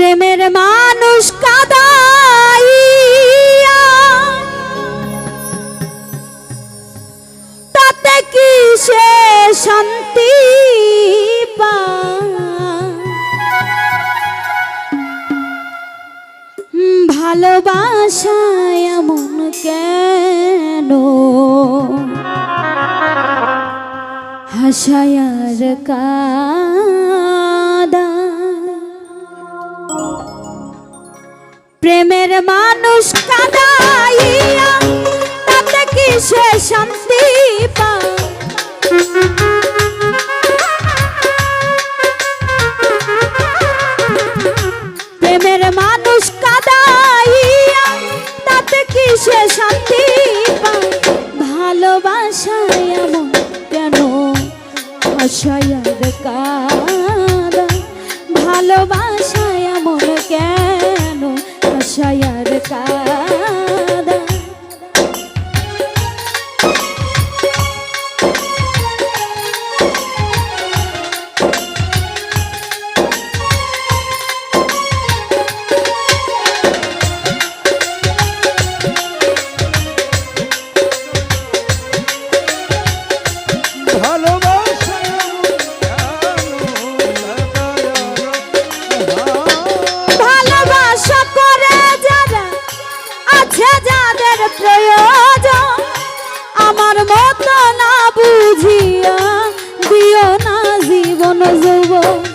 প্রেমের মানুষ কাদাই তাতে কি সে শান্তি ভালোবাসায় এমন কেন? হাসায়ার কা প্রেমের মানুষ কাদাইয়া, তাতে কি সে শান্তি পায়? প্রেমের মানুষ কাদাইয়া, তাতে কি সে শান্তি পায়? ভালোবাসায় এমন কেন? আশায়ার কাজ deixar মত না বুঝিয়া দিও না জীবন যৌবন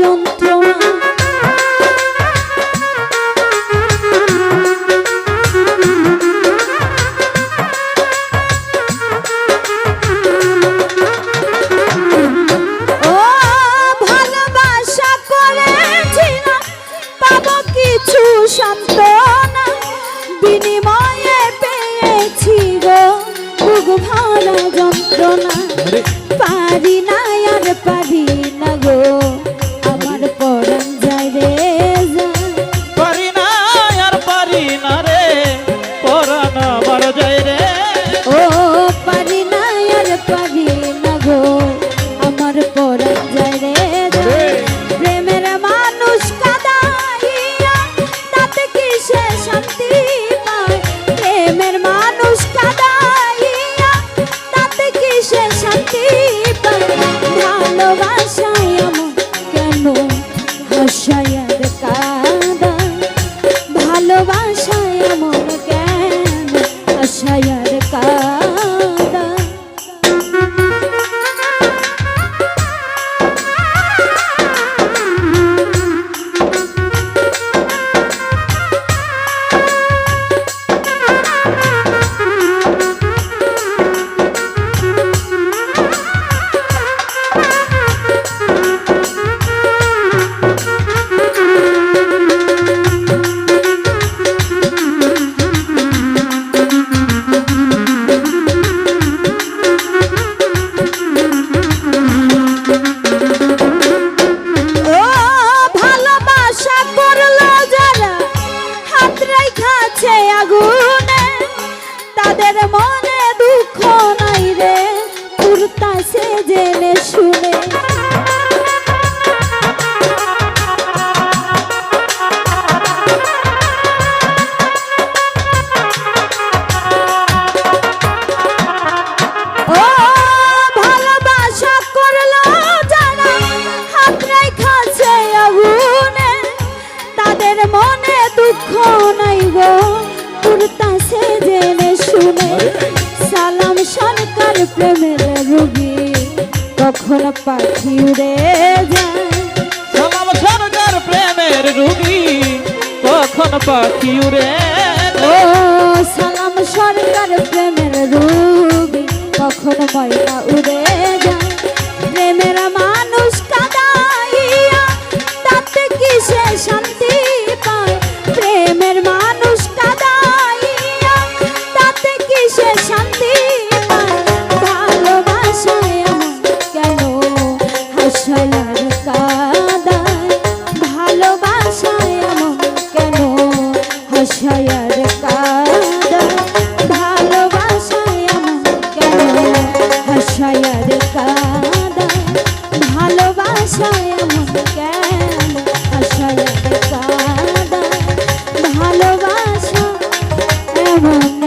জন্তু শান্তি প্রেমের রুগী কখন পাখি উড়ে যায়? সালাম সরকার প্রেমের রুগী কখন পাখি উড়ে ও সালাম সরকার প্রেমের রুগী কখন ময়না উড়ে Mm-hmm.